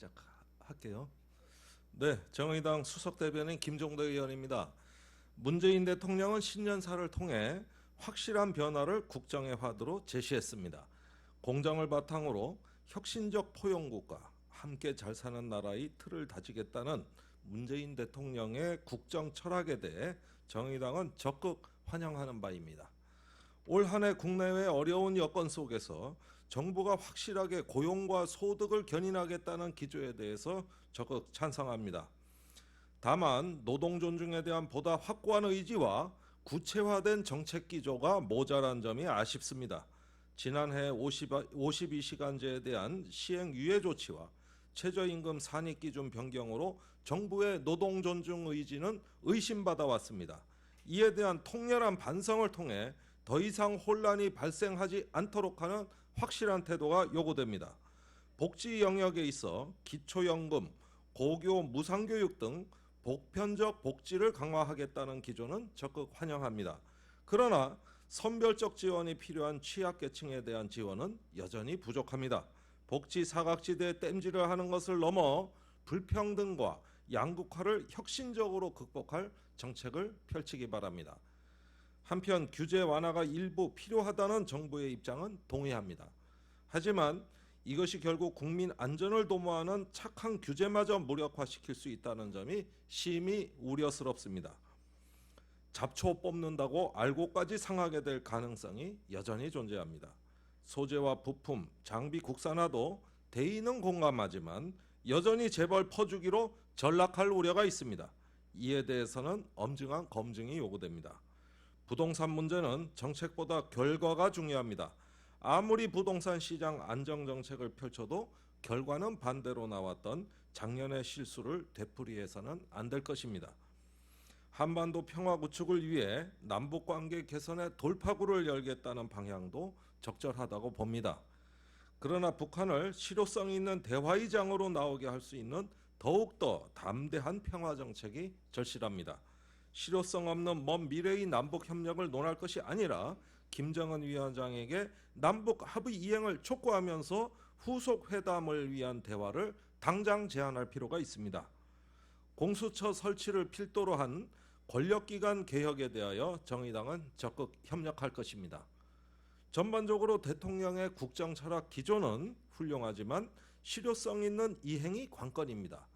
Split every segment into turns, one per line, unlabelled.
시작할게요. 네, 정의당 수석 대변인 김종대 의원입니다. 문재인 대통령은 신년사를 통해 확실한 변화를 국정의 화두로 제시했습니다. 공정을 바탕으로 혁신적 포용국가, 함께 잘 사는 나라의 틀을 다지겠다는 문재인 대통령의 국정 철학에 대해 정의당은 적극 환영하는 바입니다. 올 한 해 국내외 어려운 여건 속에서 정부가 확실하게 고용과 소득을 견인하겠다는 기조에 대해서 적극 찬성합니다. 다만 노동 존중에 대한 보다 확고한 의지와 구체화된 정책 기조가 모자란 점이 아쉽습니다. 지난해 50, 52시간제에 대한 시행 유예 조치와 최저임금 산입 기준 변경으로 정부의 노동 존중 의지는 의심받아 왔습니다. 이에 대한 통렬한 반성을 통해 더 이상 혼란이 발생하지 않도록 하는 확실한 태도가 요구됩니다. 복지 영역에 있어 기초연금, 고교 무상교육 등 보편적 복지를 강화하겠다는 기조는 적극 환영합니다. 그러나 선별적 지원이 필요한 취약계층에 대한 지원은 여전히 부족합니다. 복지 사각지대에 땜질을 하는 것을 넘어 불평등과 양극화를 혁신적으로 극복할 정책을 펼치기 바랍니다. 한편 규제 완화가 일부 필요하다는 정부의 입장은 동의합니다. 하지만 이것이 결국 국민 안전을 도모하는 착한 규제마저 무력화시킬 수 있다는 점이 심히 우려스럽습니다. 잡초 뽑는다고 알고까지 상하게 될 가능성이 여전히 존재합니다. 소재와 부품, 장비 국산화도 대의는 공감하지만 여전히 재벌 퍼주기로 전락할 우려가 있습니다. 이에 대해서는 엄중한 검증이 요구됩니다. 부동산 문제는 정책보다 결과가 중요합니다. 아무리 부동산 시장 안정 정책을 펼쳐도 결과는 반대로 나왔던 작년의 실수를 되풀이해서는 안 될 것입니다. 한반도 평화 구축을 위해 남북 관계 개선의 돌파구를 열겠다는 방향도 적절하다고 봅니다. 그러나 북한을 실효성 있는 대화의 장으로 나오게 할 수 있는 더욱더 담대한 평화 정책이 절실합니다. 실효성 없는 먼 미래의 남북 협력을 논할 것이 아니라 김정은 위원장에게 남북 합의 이행을 촉구하면서 후속 회담을 위한 대화를 당장 제안할 필요가 있습니다. 공수처 설치를 필두로 한 권력기관 개혁에 대하여 정의당은 적극 협력할 것입니다. 전반적으로 대통령의 국정 철학 기조는 훌륭하지만 실효성 있는 이행이 관건입니다.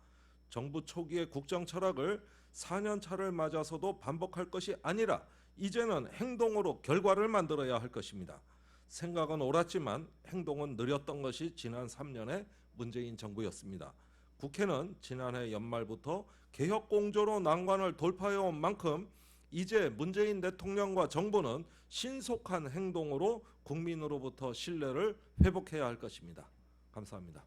정부 초기의 국정 철학을 4년 차를 맞아서도 반복할 것이 아니라 이제는 행동으로 결과를 만들어야 할 것입니다. 생각은 옳았지만 행동은 느렸던 것이 지난 3년의 문재인 정부였습니다. 국회는 지난해 연말부터 개혁 공조로 난관을 돌파해 온 만큼 이제 문재인 대통령과 정부는 신속한 행동으로 국민으로부터 신뢰를 회복해야 할 것입니다. 감사합니다.